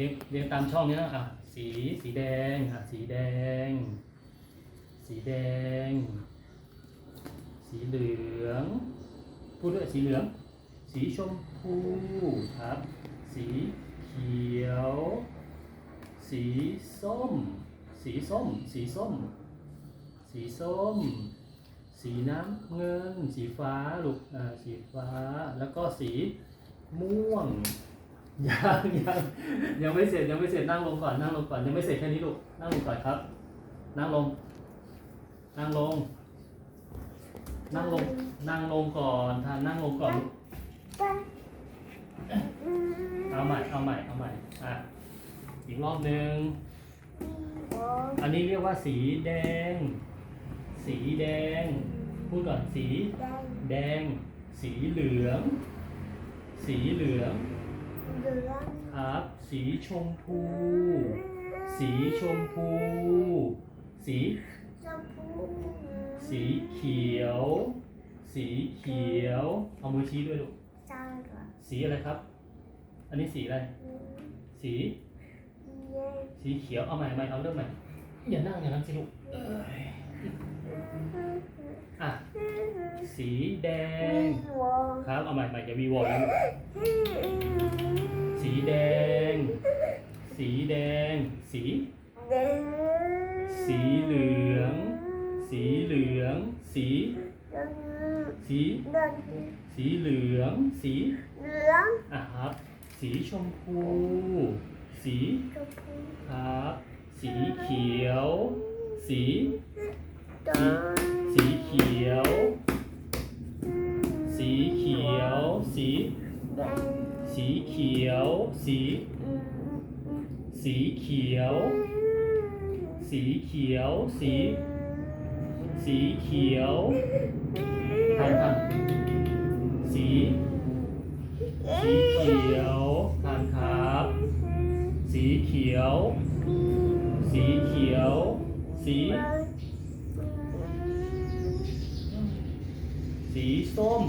เรียงเรียงตามช่องเนี้ยอะสีสีแดงอะสีแดง สีแดง สีเหลือง พูดด้วยสีเหลือง สีชมพูครับ สีเขียว สีส้ม สีส้ม สีส้ม สีส้ม สีน้ำเงิน สีฟ้าลูกอ่าสีฟ้าแล้วก็สีม่วง ยังยังยังไม่เสร็จยังไม่เสร็จนั่งลงก่อนนั่งลงก่อนยังไม่เสร็จแค่นี้ลูกนั่งลงก่อนครับ นั่งลง นั่งลง นั่งลงนั่งลงก่อนทานนั่งลงก่อนเอาใหม่เอาใหม่เอาใหม่อะอีกรอบหนึ่งอันนี้เรียกว่าสีแดง สีแดง พูดก่อนสี แดง สีเหลือง สีเหลือง ครับ สีชมพู สีชมพู สี สีเขียว สีเขียว เอามือชี้ด้วยลูกสีอะไรครับ อันนี้สีอะไร สี สีเขียว เอาใหม่ใหม่เอาเริ่มใหม่ อย่านั่งอย่างนั้นสิลูกเอ้ยอะ สีแดง ครับ เอาใหม่ใหม่อย่าวีวอลนะลูก สีแดง สีแดง สี สีเหลือง สีเหลือง สี สี สีเหลือง สีอะครับ สีชมพู สีครับ สีเขียว สี สีเขียว สีเขียว สีสี เขียว สี สีเขียว สีเขียว สี สีเขียวทันทันสี สีเขียวทานครับ สีเขียว สีเขียว สี สีส้ม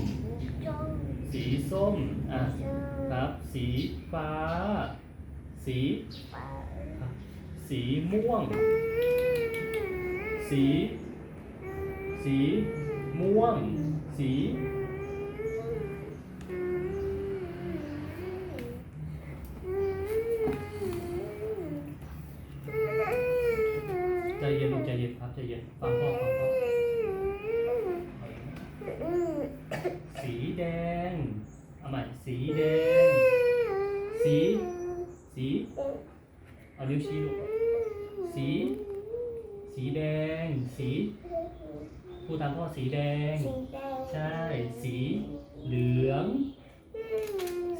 สีส้ม อะ สีฟ้า สี สีม่วง สี สีม่วง สี ใจเย็นลูกใจเย็นครับใจเย็นฟังพ่อฟังพ่อสีแดง เอาใหม่ สีแดง สี สีเอานิ้วชี้ลูกสี สีแดง สีพูดตามพ่อสีแดง ใช่ สี เหลือง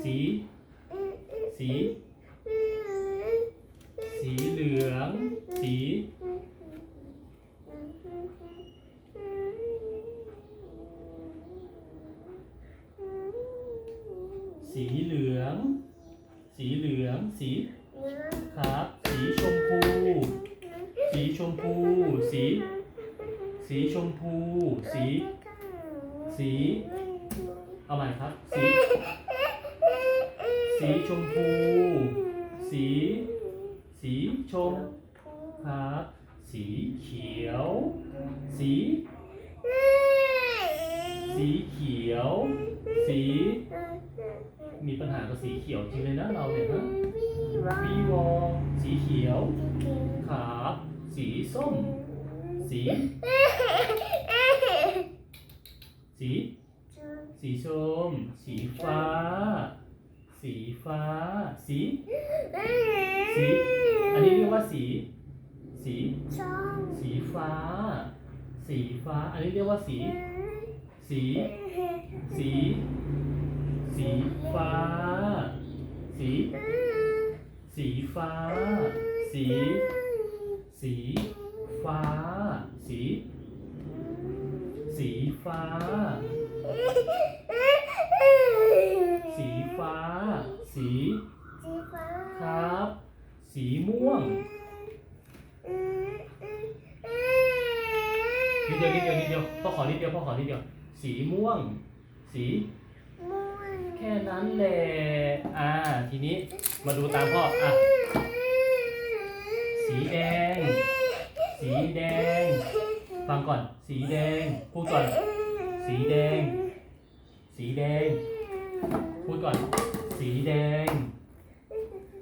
สี สี สีเหลือง สี สีเหลือง สีเหลือง สีครับ สีชมพู สีชมพู สี สีชมพู สี สี เอาใหม่ครับ สี สีชมพู สี สีชมครับ สีเขียว สี สีเขียว สี มีปัญหากับสีเขียวจริงเลยนะเราเนี่ยฮะวีวอสีเขียวครับสีส้ม สี สี สีส้มสีฟ้า สีฟ้า สี สี อันนี้เรียกว่าสี สี สีฟ้า สีฟ้า อันนี้เรียกว่าสี สี สี สีฟ้า สี สีฟ้า สี สีฟ้า สี สีฟ้า สีฟ้า สี ครับ สีม่วงนิดเดียวนิดเดียวนิดเดียวพ่อขอนิดเดียวพ่อขอนิดเดียว สีม่วง สี ค่นั้นแหละ อ่า ทีนี้มาดูตามพ่อ อะ สีแดง สีแดง ฟังก่อน สีแดง พูดก่อน สีแดง สีแดง พูดก่อน สีแดง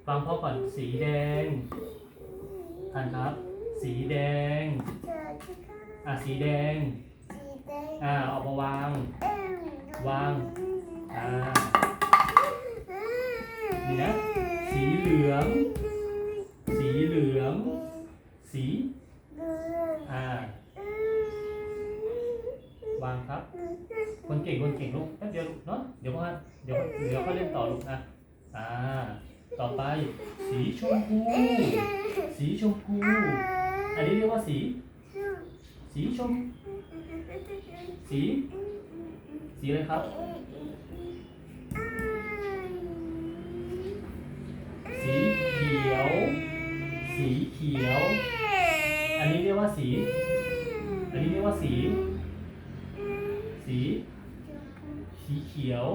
ฟังพ่อก่อน สีแดงทันครับ สีแดง อะ สีแดง อ่าเอามาวาง วาง อ่านี่นะสีเหลือง สีเหลือง สีอ่าวางครับ คนเก่งคนเก่งลูกแป๊บเดียวลูกเนาะเดี๋ยวพ่อเดี๋ยวเดี๋ยวก็เล่นต่อลูกนะอ่าต่อไป สีชมพู สีชมพู อันนี้เรียกว่าสี สีชม สี สีอะไรครับ สีเขียว สีเขียว อันนี้เรียกว่าสี อันนี้เรียกว่าสี สี สีเขียว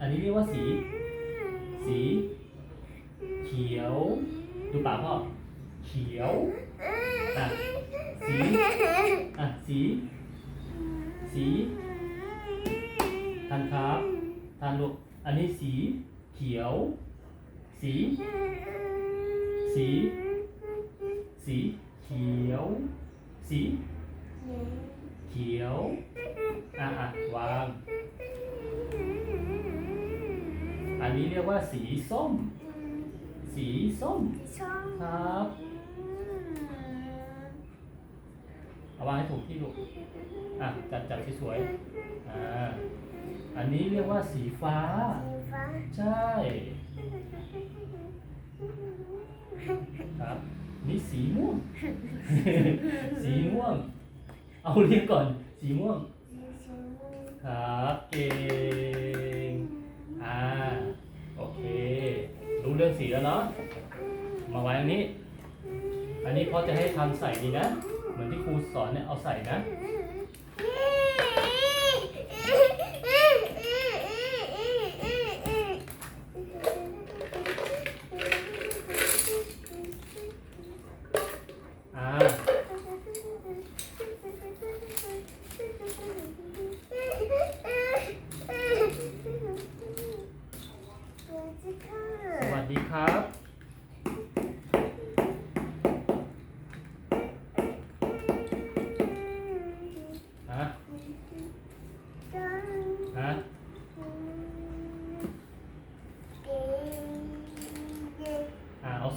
อันนี้เรียกว่าสี สี เขียว ดูปากพ่อ เขียว อะ สี อะ สี สี ทันครับ ทันลูก อันนี้สีเขียว สี สี สีเขียว สี เขียว อะอะวาง อันนี้เรียกว่าสีส้ม สีส้ม ครับ เอาวางให้ถูกที่ลูก อะ จัดจัดสวยๆ อ่า อันนี้เรียกว่าสีฟ้า ใช่ ครับ นี่สีม่วง สีม่วง เอาเรียกก่อน สีม่วง ครับเก่งอ่าโอเค รู้เรื่องสีแล้วเนาะ มาไว้ตรงนี้ อันนี้พ่อจะให้ทำใส่ดีนะ เหมือนที่ครูสอนเนี่ยเอาใส่นะ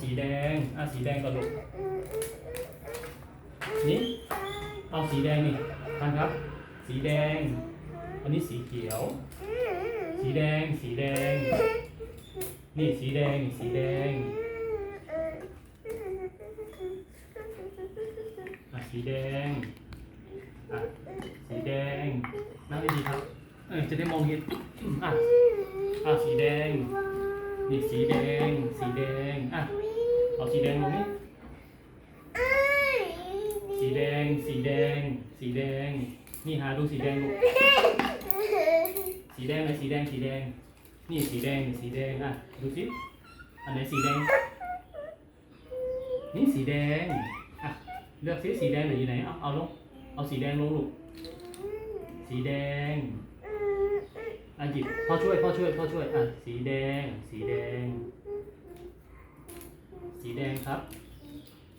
สีแดง อ่าสีแดงก่อนลูกนี่ เอาสีแดงนี่ทันครับ สีแดง อันนี้สีเขียว สีแดง สีแดง นี่สีแดง สีแดง อะสีแดง อะสีแดง นั่งดีๆครับ เออจะได้มองเห็น อะ อะสีแดง นี่สีแดง สีแดง อะ เอาสีแดงลงนี่สีแดง สีแดง สีแดง นี่หาดูสีแดงลูกสีแดงไหนสีแดง สีแดง นี่สีแดงสีแดงอะ ดูสิ อันไหนสีแดง นี่สีแดง อะ เลือกสิสีแดงไหรืออยู่ไหน เอาเอาลง เอาสีแดงลงลูก สีแดงอะหยิบพ่อช่วย พ่อช่วย พ่อช่วย อะ สีแดง สีแดง สีแดงครับ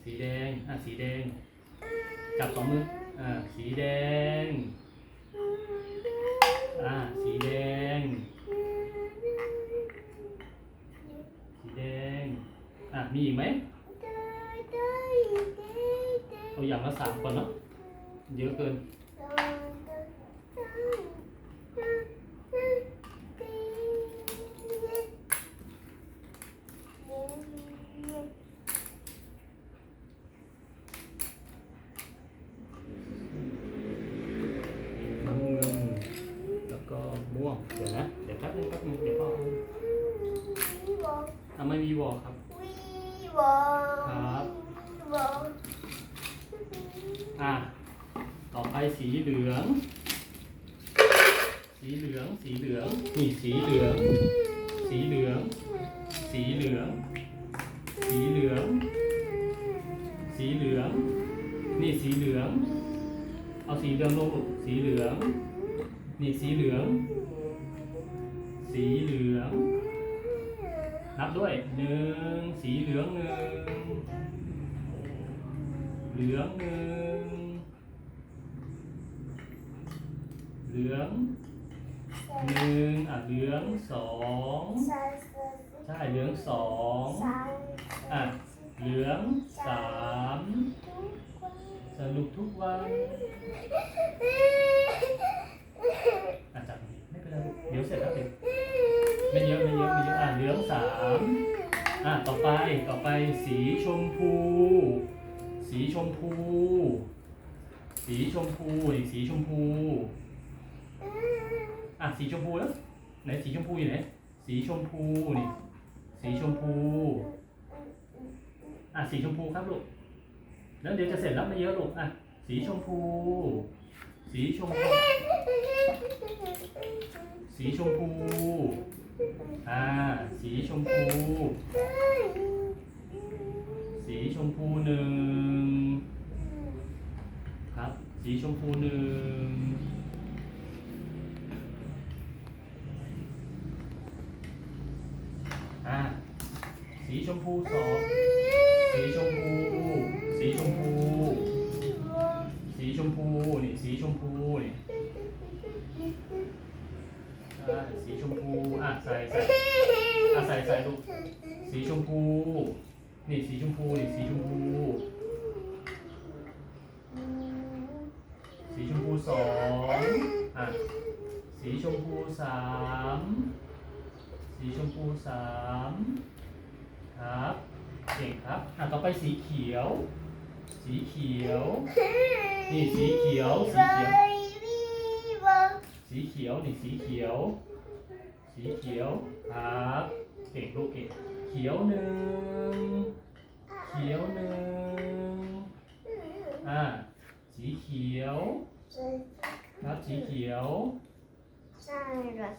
สีแดง อะ สีแดง จับสองมือ อ่า สีแดง อ่า สีแดง สีแดง อะ มีอีกไหมเอาอย่างละสามก่อนเนาะ เยอะเกินน้ำเงินแล้วก็ม่วง เดี๋ยวนะ เดี๋ยวแป๊บนึงแป๊บนึงเดี๋ยวพ่อเอาอะไม่มีวอลครับ ครับ อะ ต่อไปสีเหลือง สีเหลือง สีเหลือง นี่สีเหลือง สีเหลือง สีเหลือง สีเหลือง นี่สีเหลือง เอาสีเหลืองลงลูกสีเหลือง นี่สีเหลือง สีเหลือง นับด้วยหนึ่งสีเหลืองหนึ่งเหลืองหนึ่งเหลืองหนึ่งอะเหลืองสอง เหลืองสองอะเหลืองสามสนุกทุกวันอาจารย์ไม่เป็นไรลูกเดี๋ยวเสร็จแล้วเด็กไม่เยอะไม่เยอะไม่เยอะอะเหลืองสามอะต่อไปต่อไปสีชมพู สีชมพู สีชมพูนี่สีชมพูอะสีชมพูแล้วไหนสีชมพูอยู่ไหนสีชมพูนี่ สีชมพู อะสีชมพูครับลูก แล้วเดี๋ยวจะเสร็จแล้วไม่เยอะลูก อะ สีชมพู สีชมพู สีชมพู อ่า สีชมพู สีชมพูหนึ่งครับ สีชมพูหนึ่ง อ่า สีชมพูสองสีชมพู สีชมพู สีชมพูนี่สีชมพูนี่สีชมพูอะใส่ใส่อะใส่ใส่ลูกสีชมพู นี่สีชมพูนี่สีชมพู สีชมพูสองอะสีชมพูสามสีชมพูสาม ครับเก่งครับ อะต่อไปสีเขียว สีเขียว นี่สีเขียว สีเขียว สีเขียว นี่สีเขียว สีเขียว ครับ เก่งลูกเก่ง เขียวหนึ่ง เขียวหนึ่ง อ่า สีเขียว ครับ สีเขียว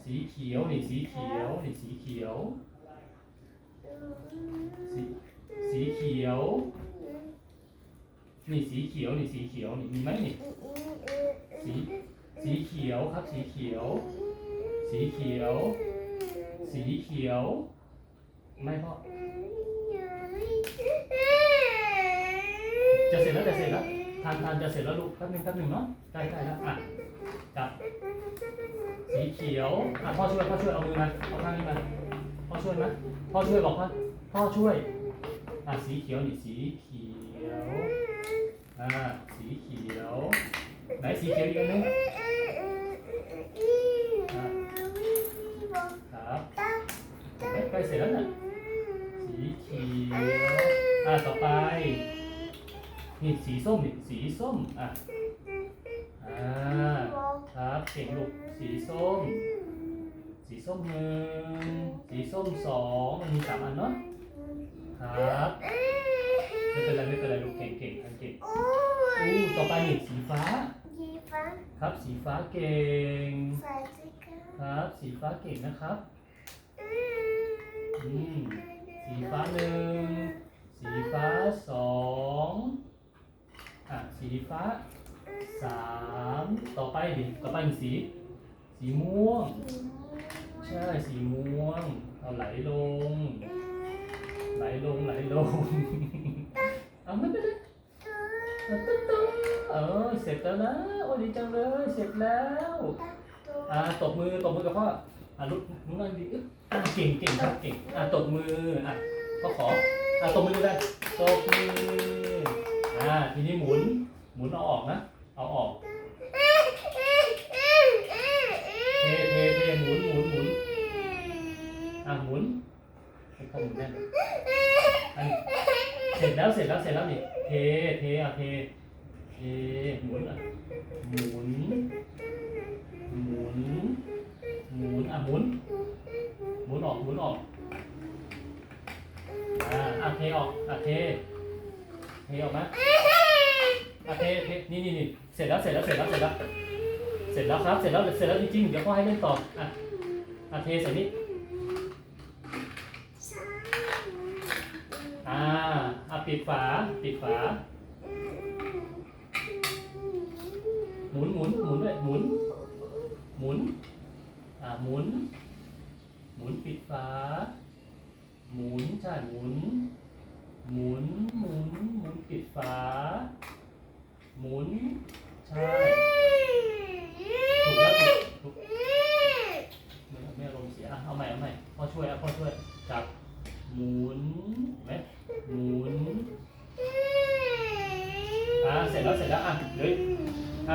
สีเขียว นี่สีเขียว นี่สีเขียว สีสีเขียว นี่สีเขียว นี่สีเขียว นี่มีไหมนี่ สีสีเขียวครับ สีเขียว สีเขียว สีเขียว ไม่พ่อ จะเสร็จแล้วจะเสร็จแล้วทานทานจะเสร็จแล้วลูกแป๊บหนึงแป๊บหนึงเนาะใกล้ใกล้แล้วอะจับสีเขียวอะพ่อช่วยพ่อช่วยเอามือมาเอาข้างนี้มา ช่วยไหมพ่อช่วยบอกพ่อพ่อช่วยอะสีเขียวนี่สีเขียวอ่าสีเขียวไหนสีเขียวอีกอันนึงครับใกล้ใกล้เสร็จแล้วน่ะสีเขียวอะต่อไปนี่สีส้มนี่สีส้มอะอ่าครับเก่งลูกสีส้ม สีส้มหนึ่ง สีส้มสองมันมีสามอันเนาะครับไม่เป็นไรไม่เป็นไรลูกเก่งเก่งเก่งเก่งอู้ต่อไปนี่สีฟ้าครับสีฟ้าเก่งครับ สีฟ้าเก่งนะครับอืมสีฟ้าหนึ่งสีฟ้าสองอะสีฟ้าสามต่อไปดิต่อไปเป็นสี สีม่วง ใช่ สีม่วง เอาไหลลง ไหลลงไหลลง เอาไม่เป็นไรเอาตึ๊ดตึ๊ดเออเสร็จแล้วนะโอ้ดีจังเลยเสร็จแล้วอ่าตบมือตบมือกับพ่ออ่าลุกลุกนั่งดีอึ๊บอ่าเก่งเก่งครับเก่งอ่าตบมืออะพ่อขออ่าตบมือได้ตบมืออ่าทีนี้หมุนหมุนเอาออกนะเอาออก เทเทเทหมุนหมุนหมุน อะหมุนให้พ่อหมุนได้ไหมอันนี้เสร็จแล้วเสร็จแล้วเสร็จแล้วนี่เทเทอะเทเทหมุนอะหมุนหมุนหมุนอะหมุนหมุนออกหมุนออกอ่าอะเทออกอะเทเทออกมาอะเทเทนี่นี่นี่เสร็จแล้วเสร็จแล้วเสร็จแล้วเสร็จแล้วเสร็จแล้วครับเสร็จแล้วเสร็จแล้วจริงๆเดี๋ยวพ่อให้เล่นต่ออะอะเทใส่นี่ อะปิดฝา ปิดฝา หมุนหมุนหมุนด้วยหมุน หมุน อะหมุน หมุนปิดฝา หมุนใช่หมุน หมุนหมุนหมุนปิดฝา หมุนใช่ถูกแล้วถูกไม่ไม่อารมณ์เสียเอาใหม่เอาใหม่พ่อช่วยอ่พ่อช่วย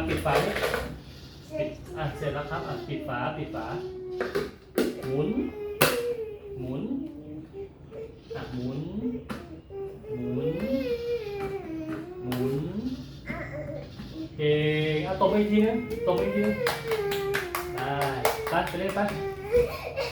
ปิดฝาดิปิดอะเสร็จแล้วครับอะปิดฝาปิดฝา